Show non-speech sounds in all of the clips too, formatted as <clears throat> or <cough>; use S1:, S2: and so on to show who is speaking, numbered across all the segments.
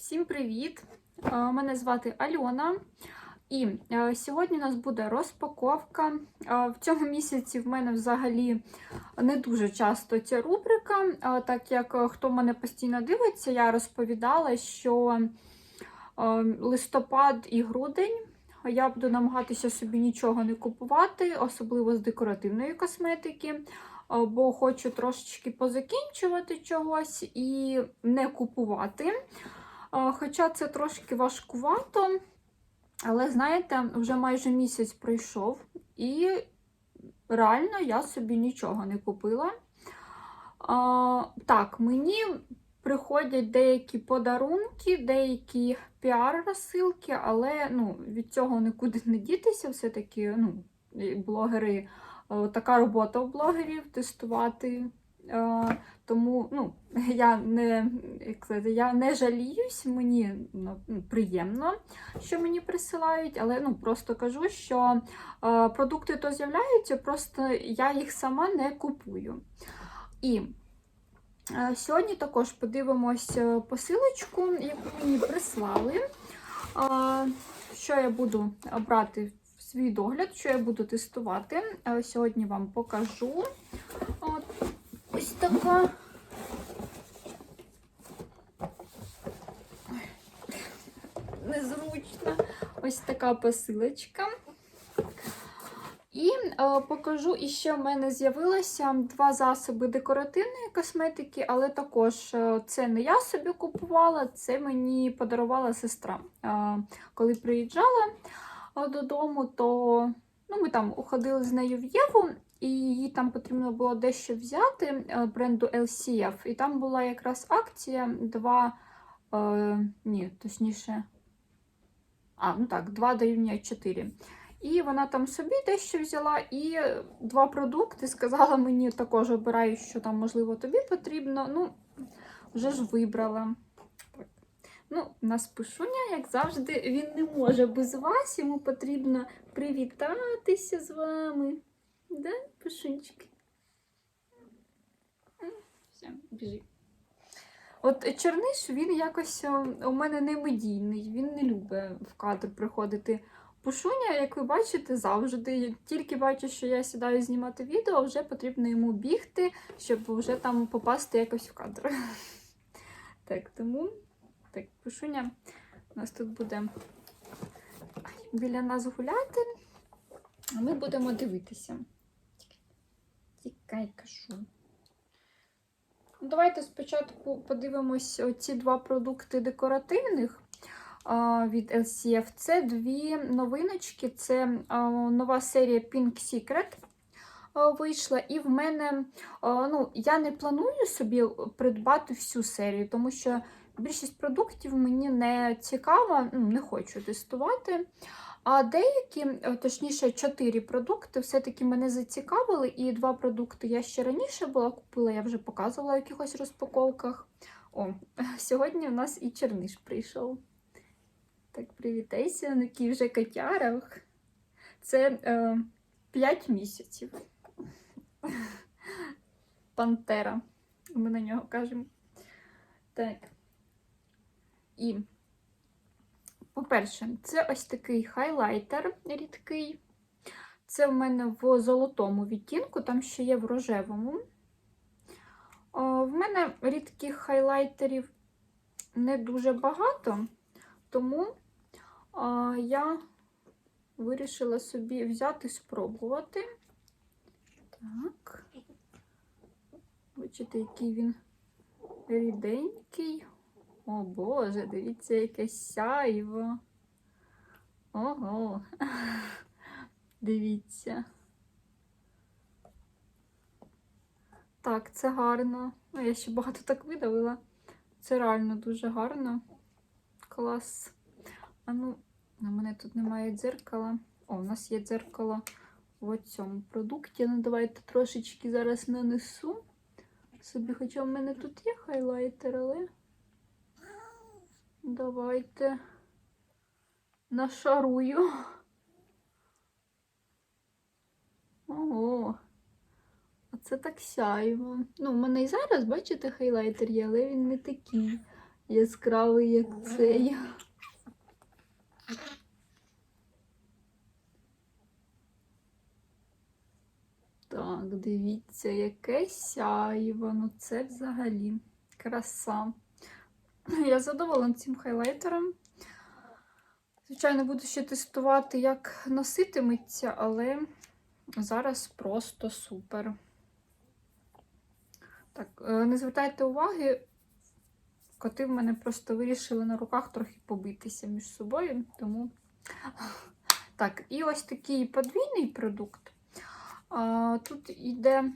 S1: Всім привіт! Е, Мене звати Альона. І е, сьогодні у нас буде розпаковка. Е, В цьому місяці в мене взагалі не дуже часто ця рубрика, так як хто мене постійно дивиться, я розповідала, що листопад і грудень я буду намагатися собі нічого не купувати, особливо з декоративної косметики. Бо хочу трошечки позакінчувати чогось і не купувати. Хоча це трошки важкувато, але знаєте, вже майже місяць пройшов, і реально я собі нічого не купила. А, так, мені приходять деякі подарунки, деякі піар-розсилки, але ну, від цього нікуди не дітися. Все-таки ну, блогери, така робота у блогерів тестувати. Е, тому ну, <laughs> я не як сказати, я не жаліюсь, мені ну, приємно, що мені присилають, але ну, просто кажу, що е, продукти то з'являються, просто я їх сама не купую. І е, сьогодні також подивимось е, посилочку, яку мені прислали. Е, що я буду брати в свій догляд, що я буду тестувати. Е, сьогодні вам покажу. От, ось така. Незручно. Ось така посилочка. І е, покажу, і ще в мене з'явилося два засоби декоративної косметики, але також е, це не я собі купувала, це мені подарувала сестра. Е, коли приїжджала е, додому, то ну, ми там уходили з нею в Єву, і їй там потрібно було дещо взяти е, бренду LCF. І там була якраз акція два, е, ні, точніше, а, ну так, 2 дорівнює 4. І вона там собі дещо взяла, і два продукти сказала мені також обирай, що там, можливо, тобі потрібно. Ну, вже ж вибрала. Ну, нас пишуня, як завжди, він не може без вас, йому потрібно привітатися з вами. Да, пишунчик? Все, біжи. От Черниш, він якось у мене не медійний, він не любить в кадр приходити. Пушуня, як ви бачите, завжди. Тільки бачу, що я сідаю знімати відео, вже потрібно йому бігти, щоб вже там попасти якось в кадр. <laughs> Так, тому так, пушуня у нас тут буде біля нас гуляти, а ми будемо дивитися. Тікай, кажу. Ну, Давайте спочатку подивимось ці два продукти декоративних від LCF. Це дві новиночки. Це нова серія Pink Secret вийшла. І в мене ну, я не планую собі придбати всю серію, тому що більшість продуктів мені не цікаво, ну, не хочу тестувати. А деякі, е, точніше, чотири продукти все-таки мене зацікавили, і два продукти я ще раніше була купила, я вже показувала в якихось розпаковках. О, <laughs> сьогодні у нас і черниш прийшов. Так, привітайся, на який вже котярах. Це е, 5 місяців. <laughs> Пантера. Ми на нього кажемо. Так. І по-перше, це ось такий хайлайтер рідкий. Це в мене в золотому відтінку, там ще є в рожевому. О, в мене рідких хайлайтерів не дуже багато, тому о, я вирішила собі взяти спробувати. Так. Бачите, який він ріденький. О Боже, дивіться, яке сяйво. Ого. <laughs> Дивіться. Так, це гарно. Ну, я ще багато так видавила. Це реально дуже гарно. Клас. А ну, на мене тут немає дзеркала. О, у нас є дзеркало в цьому продукті. Ну, давайте трошечки зараз нанесу. Собі, хоча в мене тут є хайлайтер, але. Давайте нашарую. Ого, оце так сяйво. Ну, в мене і зараз, бачите, хайлайтер є, але він не такий яскравий, як цей. Так, дивіться, яке сяйво. Ну це взагалі краса. <clears throat> Я задоволена цим хайлайтером. Звичайно, буду ще тестувати, як носитиметься, але зараз просто супер. Так, е, не звертайте уваги, коти в мене просто вирішили на руках трохи побитися між собою, тому. <clears throat> Так, і ось такий подвійний продукт. Тут йде,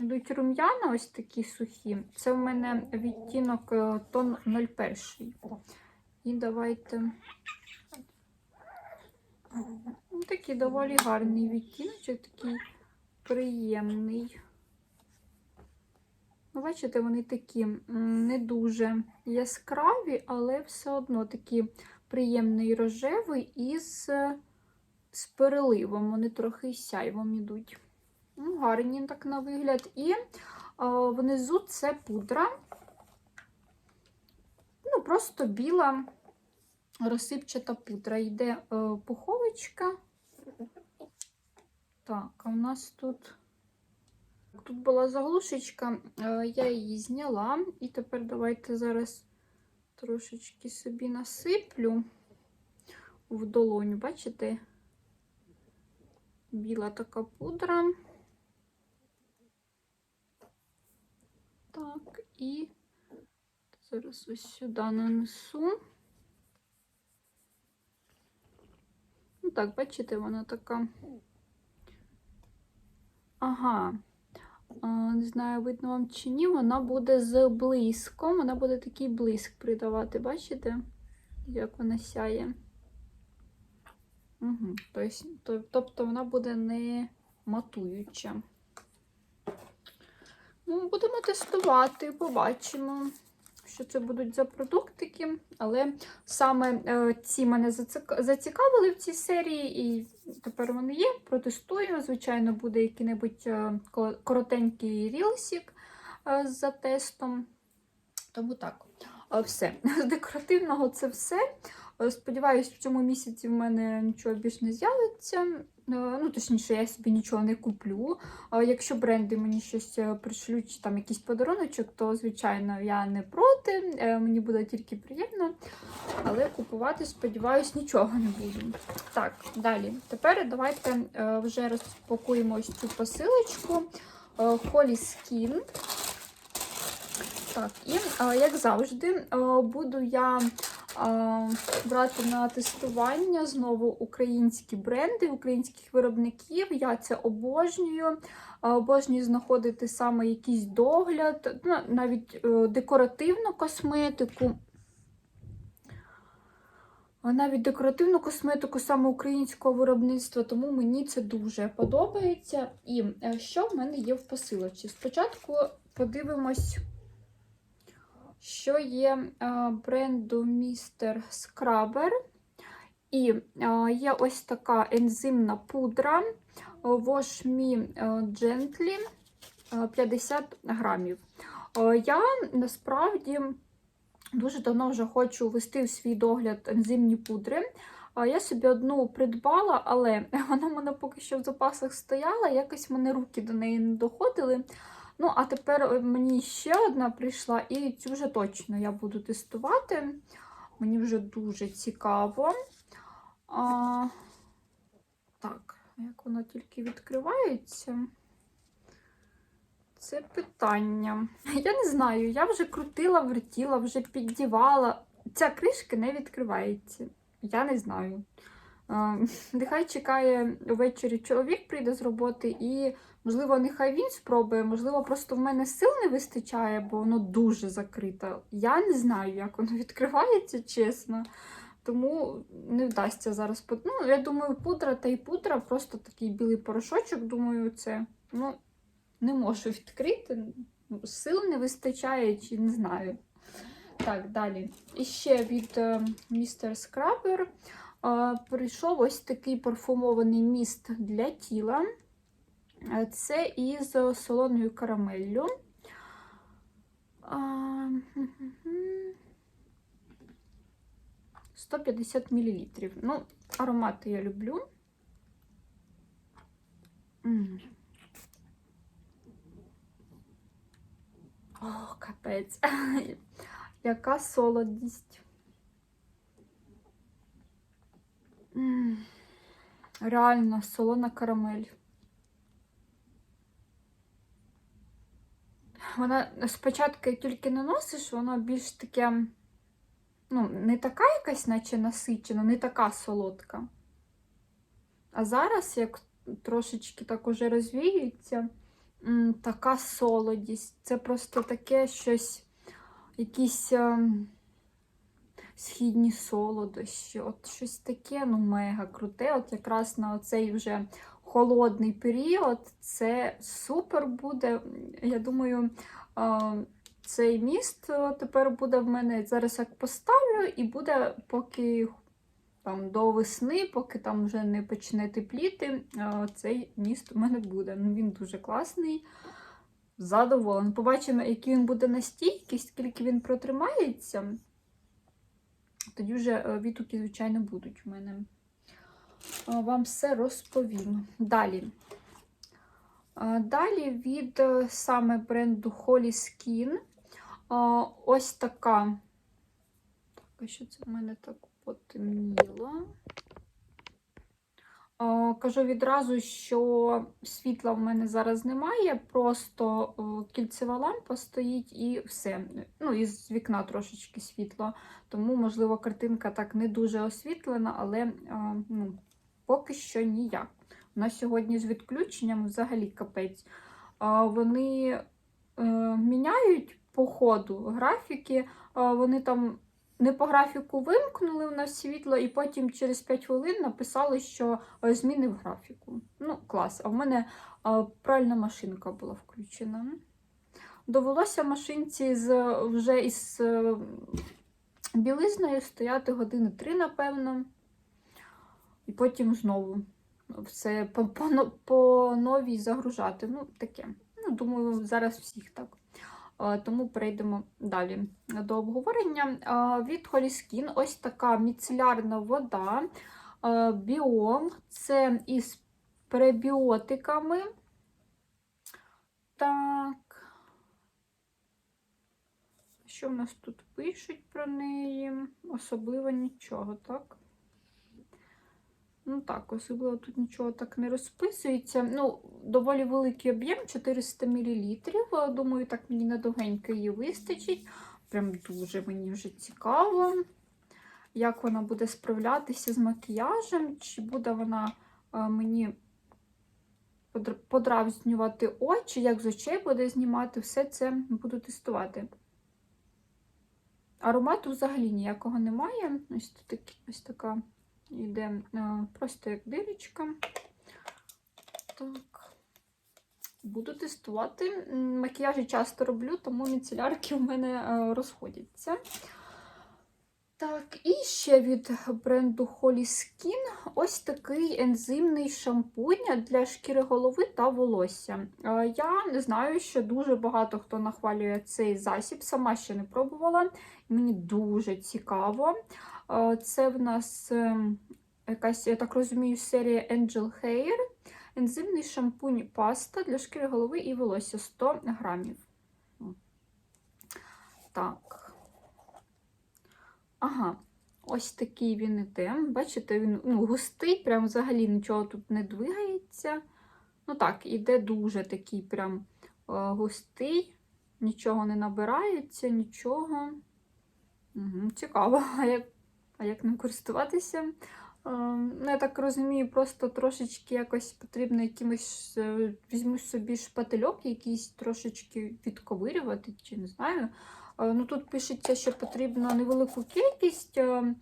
S1: йдуть рум'яна, ось такі сухі. Це в мене відтінок е, тон 01. І давайте. Ну, Такий доволі гарний відтіночок, такий приємний. Ну, бачите, вони такі не дуже яскраві, але все одно такі приємний рожевий із з переливом. Вони трохи сяйвом ідуть. Ну, гарні так на вигляд. І о, внизу це пудра. Ну, просто біла розсипчата пудра. Йде е, пуховичка. Так, а в нас тут. Тут була заглушечка, е, я її зняла, і тепер давайте зараз трошечки собі насиплю в долоню, бачите? Біла така пудра. Так, і зараз ось сюди нанесу. Ну так, бачите, вона така. Ага. Не знаю, видно вам чи ні, вона буде з блиском, вона буде такий блиск придавати, бачите, як вона сяє. Угу. Тобто, вона буде не матуюча. Ну, Будемо тестувати, побачимо, що це будуть за продуктики. Але саме е, ці мене зацікавили в цій серії, і тепер вони є. Протестую. Звичайно, буде який-небудь е, коротенький рілсік е, за тестом. Тому так, все. <laughs> З декоративного це все. Е, сподіваюсь, в цьому місяці в мене нічого більш не з'явиться. Е, ну, точніше, я собі нічого не куплю. Якщо бренди мені щось е, пришлють, чи там якийсь подаруночок, то, звичайно, я не проти. Мені буде тільки приємно. Але купувати, сподіваюсь, нічого не буду. Так, далі. Тепер давайте вже розпакуємо ось цю посилочку Holy Skin. Так, і як завжди, буду я брати на тестування знову українські бренди, українських виробників. Я це обожнюю. Обожнюю знаходити саме якийсь догляд, ну, навіть е, декоративну косметику. Навіть декоративну косметику саме українського виробництва, тому мені це дуже подобається. І е, що в мене є в посилочці? Спочатку подивимось що є бренду Mr. Scrubber. І є ось така ензимна пудра Wash Me Gently 50 грамів. Я насправді дуже давно вже хочу ввести в свій догляд ензимні пудри. Я собі одну придбала, але <laughs> вона в мене поки що в запасах стояла, якось в мене руки до неї не доходили. Ну, а тепер е, мені ще одна прийшла, і цю вже точно я буду тестувати. Мені вже дуже цікаво. А, Так, як вона тільки відкривається? Це питання. Я не знаю, я вже крутила, вертіла, вже піддівала. Ця кришка не відкривається. Я не знаю. Нехай чекає ввечері чоловік прийде з роботи, і, можливо, нехай він спробує, можливо, просто в мене сил не вистачає, бо воно дуже закрите. Я не знаю, як воно <laughs> відкривається, чесно. Тому не вдасться зараз. Ну, Я думаю, пудра та й пудра, просто такий білий порошочок, думаю, це ну, не можу відкрити. Сил не вистачає, чи не знаю. Так, далі. І ще від містер Скрабер прийшов ось такий парфумований міст для тіла. Це із солоною карамеллю. 150 мл. Ну, аромати я люблю. О, капець. <laughs> Яка солодість. М. Реально солона карамель. Вона спочатку як тільки наносиш, воно більш таке, ну, не така якась, наче насичена, не така солодка. А зараз, як трошечки так уже розвіюється, така солодість. Це просто таке щось, якісь ем, східні солодощі. От щось таке, ну, мега круте. От якраз на цей вже холодний період це супер буде. Я думаю, цей міст е, тепер буде в мене зараз як поставлю, і буде поки там до весни, поки там вже не почне тепліти, е, цей міст у мене буде. Ну, Він дуже класний. Задоволений. Побачимо, який він буде на стійкість, скільки він протримається. Тоді вже е, відгуки, звичайно, будуть у мене. Е, Вам все розповім. Далі. Е, Далі від саме бренду Holy Skin. Ось така. Так, що це в мене так потемніло? Е, Кажу відразу, що світла в мене зараз немає, просто е, кільцева лампа стоїть і все. Ну, і з вікна трошечки світло. Тому, можливо, картинка так не дуже освітлена, але е, ну, поки що ніяк. У нас сьогодні з відключенням взагалі капець. Вони міняють по ходу графіки, вони там не по графіку вимкнули у нас світло, і потім через 5 хвилин написали, що е, зміни в графіку. Ну, клас. А в мене е, пральна машинка була включена. Довелося машинці з, вже із е, білизною стояти години три, напевно. І потім знову все по, по, по новій загружати. Ну, таке. Ну, думаю, зараз всіх так. А, Тому перейдемо далі до обговорення. Від Holy Skin ось така міцелярна вода. а, Біом. Це із пребіотиками. Так. Що в нас тут пишуть про неї? Особливо нічого, так? Ну так, особливо тут нічого так не розписується. Ну, доволі великий об'єм 400 мл. Думаю, так мені надовгенько її вистачить. Прям дуже мені вже цікаво, як вона буде справлятися з макіяжем, чи буде вона е, мені подр- подразнювати очі, як з очей буде знімати, все це буду тестувати. Аромату взагалі ніякого немає. Ось тут ось така йде е, просто як дирочка. Так. Буду тестувати. Макіяжі часто роблю, тому міцелярки у мене е, розходяться. Так, і ще від бренду Holy Skin ось такий ензимний шампунь для шкіри голови та волосся. Е, Я знаю, що дуже багато хто нахвалює цей засіб, сама ще не пробувала. Мені дуже цікаво. Е, Це в нас ем, якась, я так розумію, серія Angel Hair. Ензимний шампунь паста для шкіри голови і волосся 100 грамів. Так. Ага, ось такий він іде. Бачите, він ну, густий, прям взагалі нічого тут не двигається. Ну так, іде дуже такий прям е, густий, нічого не набирається, нічого. Угу, цікаво, а як, а як ним користуватися? Е, Ну, я так розумію, просто трошечки якось потрібно якимось е, візьму собі шпательок, якийсь трошечки відковирювати, чи не знаю. Е, Ну, тут пишеться, що потрібно невелику кількість е,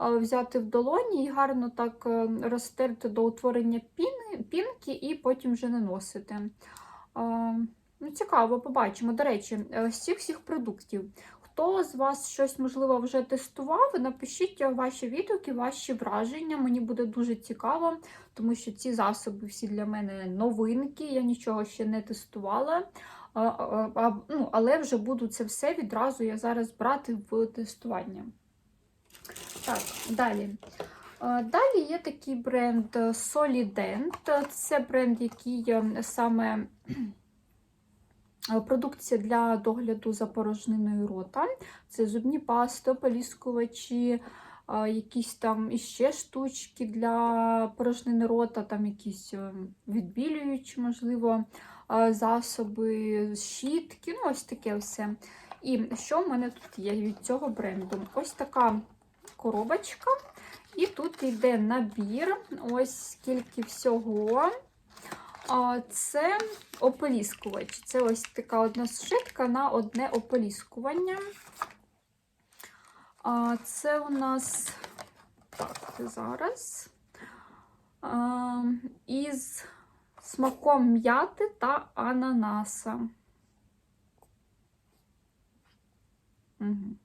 S1: е, взяти в долоні і гарно так розтерти до утворення пінки і потім вже наносити. Ну, цікаво, побачимо. До речі, з цих всіх продуктів. Хто з вас щось, можливо, вже тестував, напишіть ваші відгуки, ваші враження. Мені буде дуже цікаво, тому що ці засоби всі для мене новинки, я нічого ще не тестувала. А, а, ну, але вже буду це все відразу я зараз брати в тестування. Так, далі. Далі є такий бренд е, Solident. Це бренд, який е, саме е, продукція для догляду за порожниною рота. Це зубні пасти, ополіскувачі, е, якісь там іще штучки для порожнини рота, там якісь відбілюючі, можливо, засоби, щітки, ну ось таке все. І що в мене тут є від цього бренду? Ось така коробочка. І тут йде набір, ось скільки всього. Це ополіскувач. Це ось така одна сушитка на одне ополіскування. Це у нас так, зараз. Із смаком м'яти та ананаса. Угу.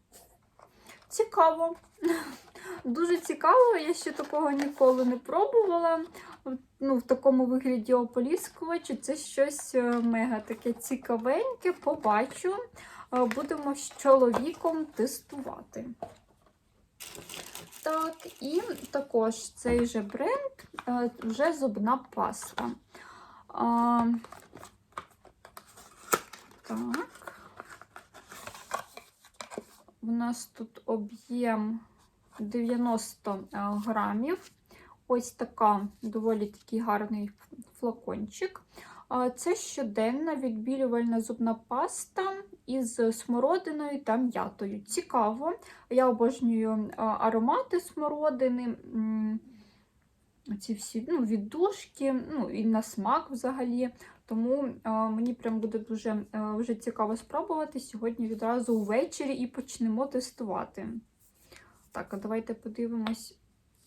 S1: Цікаво. <laughs> Дуже цікаво, я ще такого ніколи не пробувала. Ну, В такому вигляді ополіскувачу. Це щось е, мега таке цікавеньке, побачу. Е, Будемо з чоловіком тестувати. Так, і також цей же бренд е, вже зубна паста. А, Так. У нас тут об'єм 90 грамів. Ось така доволі такий гарний флакончик. Це щоденна відбілювальна зубна паста із смородиною та м'ятою. Цікаво. Я обожнюю аромати смородини, ці всі ну, віддушки, ну і на смак взагалі. Тому а, мені прям буде дуже а, вже цікаво спробувати сьогодні відразу ввечері і почнемо тестувати. Так, а давайте подивимось,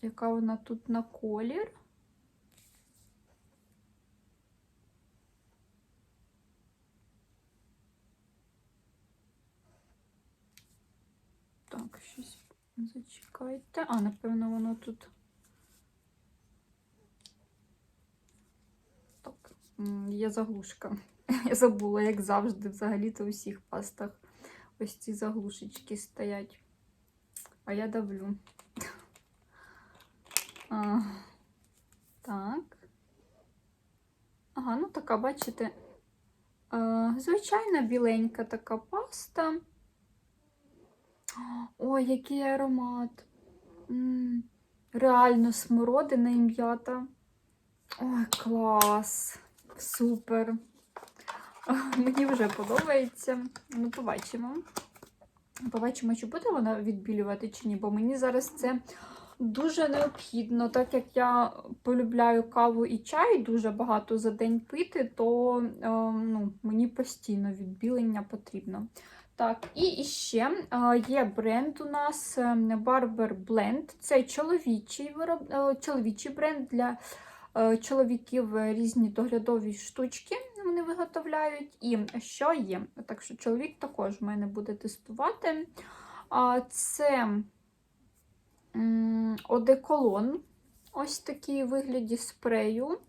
S1: яка вона тут на колір. Так, щось зачекайте. А, напевно, воно тут. Так, є заглушка. <laughs> Я забула, як завжди, взагалі-то у всіх пастах ось ці заглушечки стоять. А я давлю. <laughs> А, Так. Ага, ну така, бачите, звичайна біленька така паста. <gasps> Ой, який аромат. Реально смородина і м'ята. Ой, клас! Супер! Мені вже подобається. Ну, побачимо. Побачимо, чи буде вона відбілювати чи ні, бо мені зараз це дуже необхідно. Так як я полюбляю каву і чай дуже багато за день пити, то е, ну, мені постійно відбілення потрібно. Так, і ще е, є бренд у нас е, Barber Blend. Це чоловічий, вироб... чоловічий бренд для чоловіків різні доглядові штучки вони виготовляють. І що є? Так що чоловік також в мене буде тестувати. Це одеколон, ось такий вигляді спрею.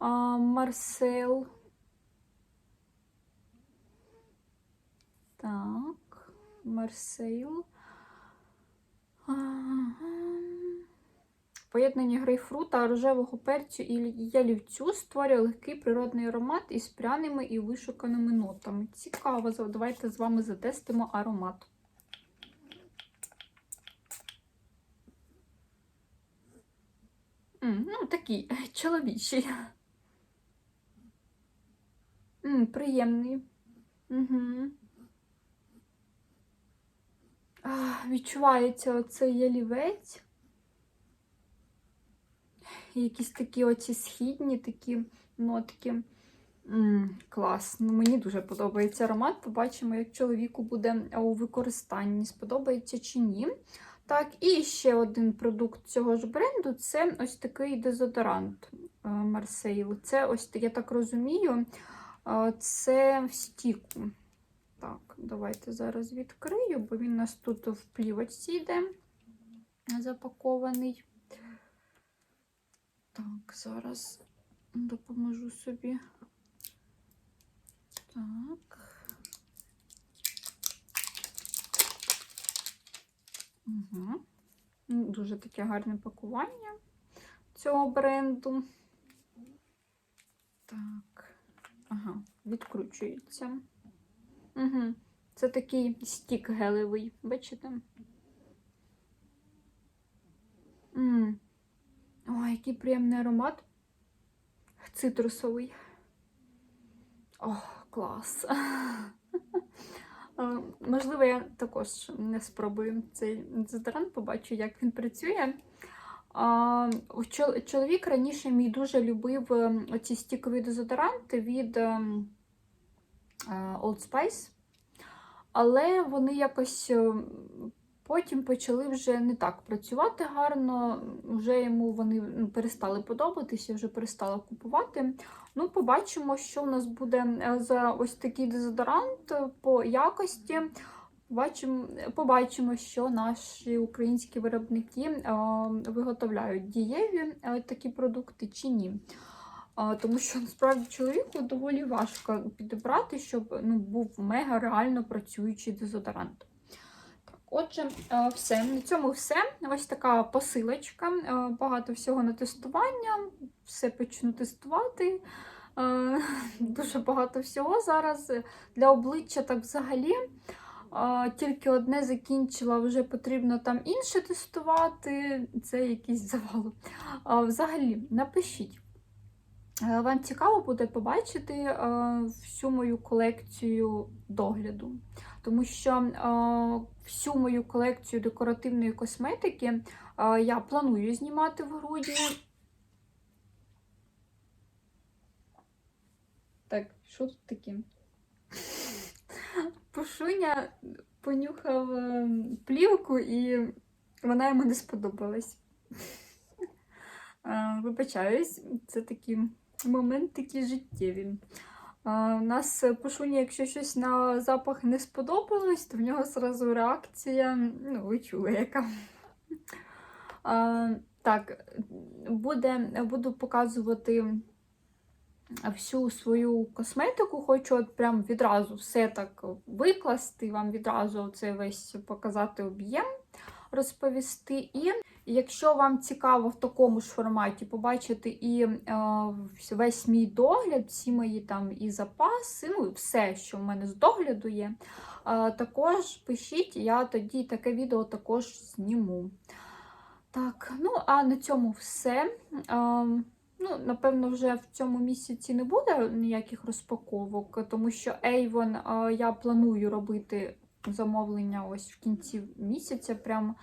S1: Марсел. Так, Марсейл. Поєднання грейпфрута, рожевого перцю і ялівцю створює легкий природний аромат із пряними і вишуканими нотами. Цікаво, давайте з вами затестимо аромат. Ну, такий <laughs> чоловічий. М, приємний. Угу. Відчувається оцей ялівець якісь такі оці східні такі нотки. М клас. Ну, Мені дуже подобається аромат. Побачимо, як чоловіку буде у використанні, сподобається чи ні. Так, і ще один продукт цього ж бренду це ось такий дезодорант Марсейл. Це ось, я так розумію, це в стіку. Так, давайте зараз відкрию, бо він у нас тут в плівочці йде запакований. Так, зараз допоможу собі. Так. Угу. Дуже таке гарне пакування цього бренду. Так. Ага, відкручується. Угу. Це такий стік гелевий, бачите? М. Ой, який приємний аромат. Цитрусовий. О, клас. Е, Можливо, я також не спробую цей дезодорант, побачу, як він працює. Чоловік раніше мій дуже любив ем, оці стікові дезодоранти від е, Old Spice, але вони якось потім почали вже не так працювати гарно, вже йому вони ну, перестали подобатися, вже перестала купувати. Ну, побачимо, що в нас буде е, за ось такий дезодорант по якості. Побачимо, побачимо, що наші українські виробники е, виготовляють дієві е, такі продукти чи ні. Тому що насправді чоловіку доволі важко підібрати, щоб ну, був мега реально працюючий дезодорант. Отже, е, все. На цьому все. Ось така посилочка. Е, Багато всього на тестування. Все почну тестувати. Е, <laughs> Дуже багато всього зараз. Для обличчя так взагалі. Тільки одне закінчила, вже потрібно там інше тестувати. Це якийсь завал. Взагалі, напишіть. Е, Вам цікаво буде побачити е, всю мою колекцію догляду, тому що е, всю мою колекцію декоративної косметики я планую знімати в грудні. Так, що тут таке? Пушуня понюхав плівку і вона йому не сподобалась. Вибачаюсь, це такі моментики життєві. А, У нас Пушуні, якщо щось на запах не сподобалось, то в нього зразу реакція, ну, ви чули, яка. А, Так, буде, буду показувати всю свою косметику. Хочу от прям відразу все так викласти, вам відразу це весь показати об'єм, розповісти. І якщо вам цікаво в такому ж форматі побачити і е, весь мій догляд, всі мої там і запаси, ну і все, що в мене з догляду є, е, також пишіть, я тоді таке відео також зніму. Так, ну а на цьому все. Е, Ну, напевно, вже в цьому місяці не буде ніяких розпаковок, тому що Avon е, я планую робити замовлення ось в кінці місяця, прям,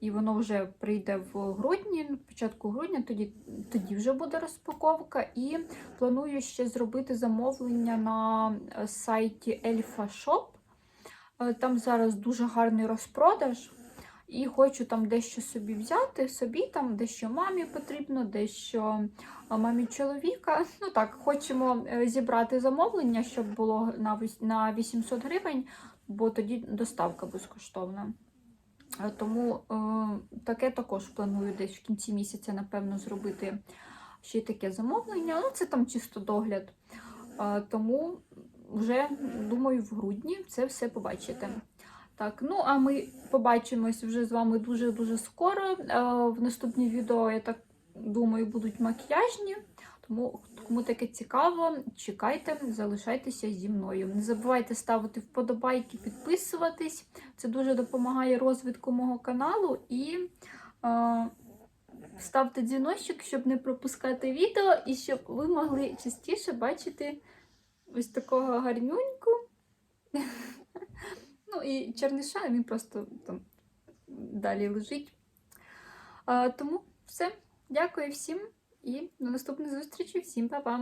S1: і воно вже прийде в грудні, початку грудня, тоді, тоді вже буде розпаковка. І планую ще зробити замовлення на е, сайті Elfa Shop. Е, Там зараз дуже гарний розпродаж. І хочу там дещо собі взяти, собі там дещо мамі потрібно, дещо мамі чоловіка. Ну так, хочемо е, зібрати замовлення, щоб було на 800 гривень, бо тоді доставка безкоштовна. Е, Тому е, таке також планую десь в кінці місяця, напевно, зробити ще таке замовлення. Ну, це там чисто догляд. Е, тому вже думаю, в грудні це все побачите. Так, ну а ми побачимось вже з вами дуже-дуже скоро. В наступні відео, я так думаю, будуть макіяжні. Тому кому таке цікаво, чекайте, залишайтеся зі мною. Не забувайте ставити вподобайки, підписуватись. Це дуже допомагає розвитку мого каналу. І е, ставте дзвіночок, щоб не пропускати відео, і щоб ви могли частіше бачити ось такого гарнюньку. <laughs> Ну і черниша, він просто там далі лежить. Тому все. Дякую всім і до наступних зустрічі Всім па-па!